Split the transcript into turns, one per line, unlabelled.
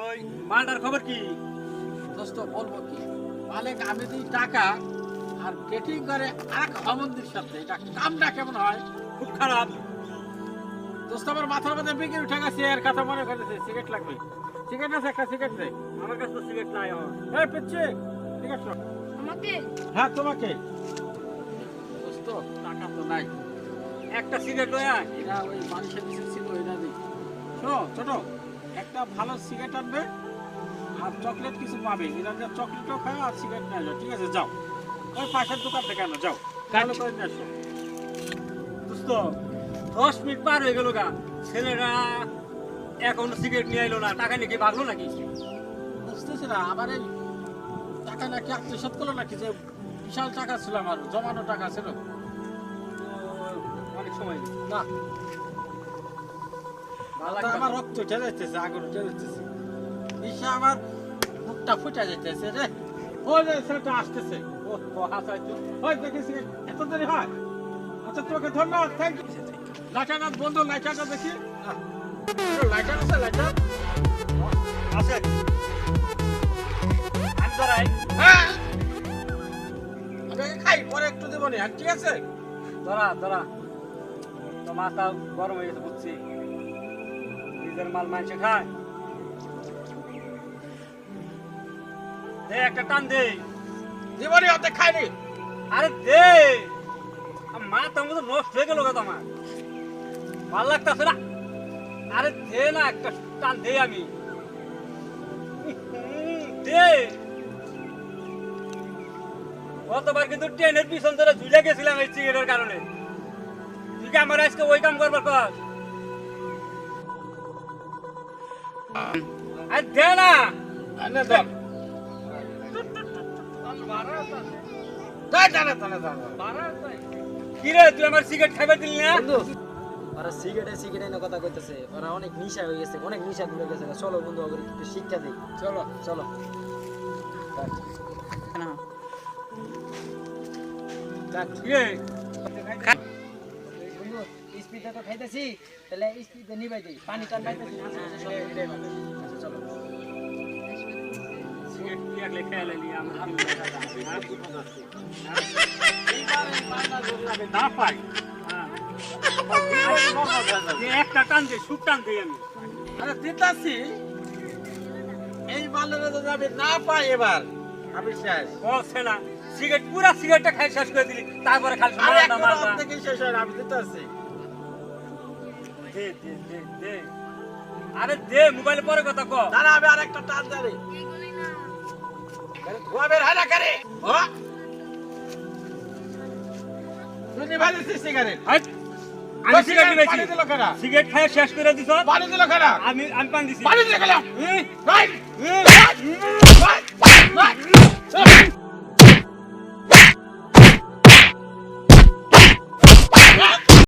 ওই মালটার খবর কি?
দোস্ত বলব কি? মালিক আমি দিই টাকা আর কেটিং করে এক অমন্দির সাথে। এটা কামটা কেমন হয়?
খুব খারাপ।
দোস্ত আমার মাথার মধ্যে বিক্রি উঠে গেছে এর কথা মনে করেছে সিগারেট লাগবে। সিগারেট আছে একটা সিগারেট দে।
আমার কাছে তো সিগারেট নাই আমার
এই পিচ্ছি সিগারেট
আমাকে?
হ্যাঁ তোমাকে। দোস্ত টাকা তো নাই।
একটা সিগারেট লয়া
এটা ওই মানুষের কিছু ছিল এটা দিই শোনো ছোট। একটা ভালো সিগারেট আনবে আর চকলেট কিছু পাবে। এরা চকলেটও খায় আর সিগারেট নিয়ে যাও ঠিক আছে যাও। ওই পাশের দোকান থেকে আনো যাও ভালো করে নিয়ে আসো।
দোস্ত দশ মিনিট পার হয়ে গেল গা। ছেলেরা এখনও সিগারেট নিয়ে এলো না। টাকা নিয়ে ভাগলো নাকি?
বুঝতেছি না আবার এই টাকা নাকি আত্মসাত করল নাকি যে বিশাল টাকা ছিল আমার জমানো টাকা ছিল।
অনেক সময়।
না। আমার। রক্ত উঠে যাইতেছে আগুন উঠে যাইতেছে নিশা আমার বুকটা ফুটে যাইতেছে রে। ওই যে ছেলেটা আসতেছে। ও ওই দেখিস এত দেরি হয়? আচ্ছা তোকে ধন্যবাদ থ্যাংক ইউ বন্ধু দেখি। লাইটার আছে লাইটার?
আছে। আমি ধরাই
হ্যাঁ। খাই পরে একটু দেবো নি। ঠিক আছে?
ধরা ধরা। তো মাথা গরম হয়ে গেছে বুঝছি। নিজের মাল মানছে খায়। দে একটা টান দে।
জীবনে অত খাইনি
আরে দে। আমার মাথা মতো নষ্ট হয়ে গেল আমার ভালো লাগতেছে না? আরে দে না একটা টান দে আমি। দে। গতবার কিন্তু ট্রেনের পিছন ধরে ঝুলে গেছিলাম এই সিগারেটের কারণে। তুই কি আমার আজকে ওই কাম করবার কর। আরে দে না
আনে ধর দাঁড়া দাঁড়া দাঁড়া দাঁড়া।
কি রে তুই আমার সিগারেট খাইবার দিলি না?
ওরা সিগারেটে সিগারেটে কথা কইতেছে। ওরা অনেক নিশা হয়ে গেছে অনেক নিশা করে গেছে। চলো বন্ধু ওদের একটু শিক্ষা দিই।
চলো
চলো।
কি রে
বন্ধু স্পিডে তো খাইতেছি তাহলে স্পিডে নিবাই দিই পানি টান পাইতেছি চলো
সিগারেট কি আগলে খেয়ে লাইলি আমার না পাই হ্যাঁ। যে একটা টান দে সুপ টান দে আমি
আরে দিতাছি। এই মালের তো যাবে না পাই এবার আমি শেষ।
বলছে না সিগারেট পুরা সিগারেটটা খাই শেষ করে দিলি তারপরে খালি
থেকে শেষ হয় আমি দিতাছি।
দে দে দে দে। আরে দে মোবাইলে পরে কথা ক।
দাঁড়া আমি আরেকটা টান
না
ধোয়া বের হয় না কারে ও তুই নিভাই দিছিস সিগারেট
হাট। আমি সিগারেট
পানি
নিয়েছি
কেনা?
সিগারেট খাই শেষ করে দিছ?
পানি দিল কেনা?
আমি আমি পান দিছি।
পানি দিল কেনা?
এই,
ভাই
এই,
ভাই